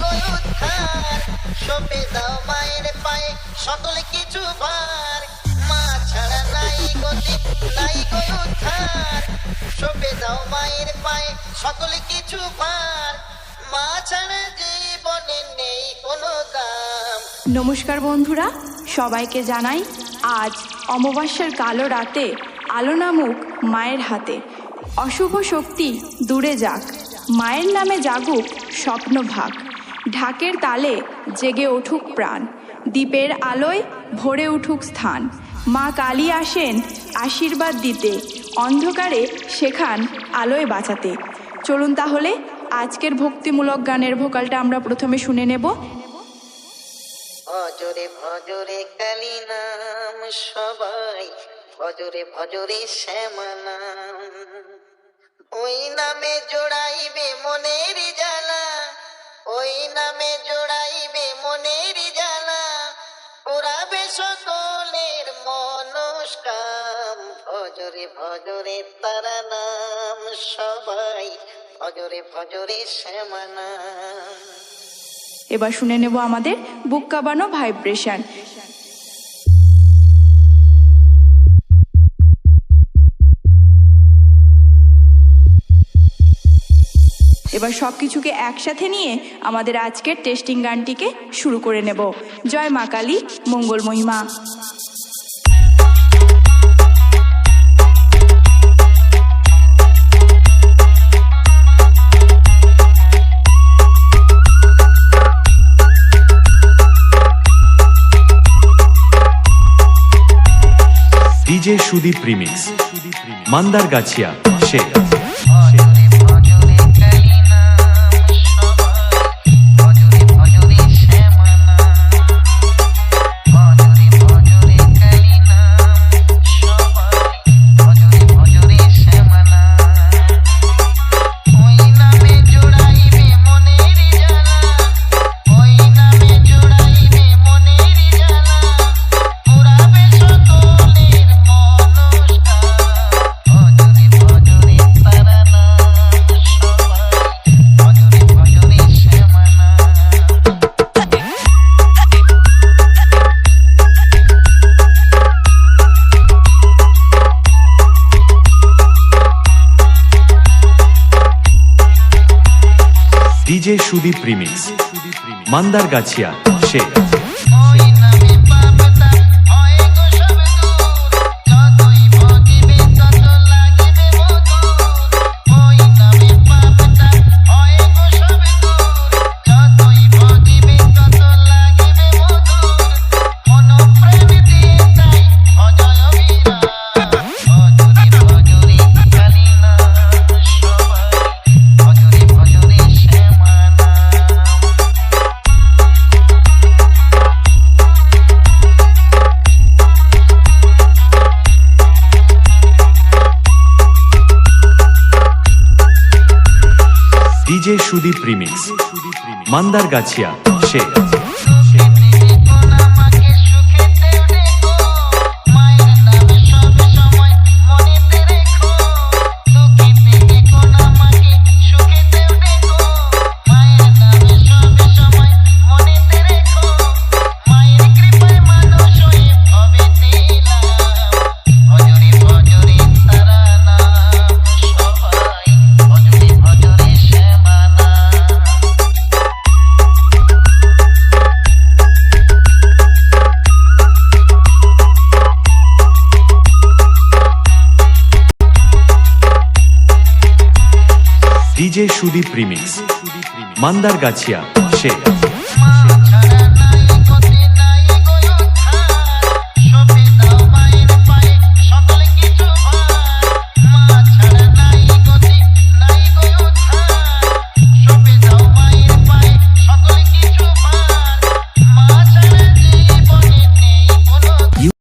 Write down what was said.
গো উদ্ধার সপে দাও মায়ের পায়ে, সকল কিছু ভার। মা ছাড়া নাই গতি নাই গো উদ্ধার সপে দাও মায়ের পায়ে, সকল কিছু ভার। মা ছাড়া জীবনে নেই কোনো দাম। নমস্কার বন্ধুরা, সবাইকে জানাই আজ অমাবস্যার কালো রাতে আলো নামুক মায়ের হাতে। অশুভ শক্তি দূরে যাক, মায়ের নামে জাগুক স্বপ্ন ভাগ ঢাকের তালে জেগে উঠুক প্রাণ, দ্বীপের আলোয় ভরে উঠুক স্থান। মা কালী আসেন আশীর্বাদ দিতে, অন্ধকারে শেখান আলোয় বাঁচাতে। চলুন তাহলে আজকের ভক্তিমূলক গানের ভোকালটা আমরা প্রথমে শুনে নেব। ভজরে ভজরে কালী নাম সবাই, ভজরে ভজরে শ্যামা নাম। ওই নামে জোড়াইবে মনের মনস্কাম ভজরে ভজরে তারা নাম সবাই। ভজরে ভজরে শ্যামা নাম এবার শুনে নেব আমাদের বুক কাবানো ভাইব্রেশন। এবার সব কিছুকে একসাথে নিয়ে আমাদের আজকের টেস্টিং গানটিকে শুরু করে নেব। জয় মা কালী, মঙ্গল মহিমা। ডিজে সুদীপ রিমিক্স মান্দার গাছিয়া সে ডিজে সুদীপ রিমিক্স। মান্দার গাছিয়া সে। ডিজে সুদীপ রিমিক্স মান্দার গাছিয়া সে। ডিজে সুদীপ রিমিক্স মান্দার গাছিয়া সে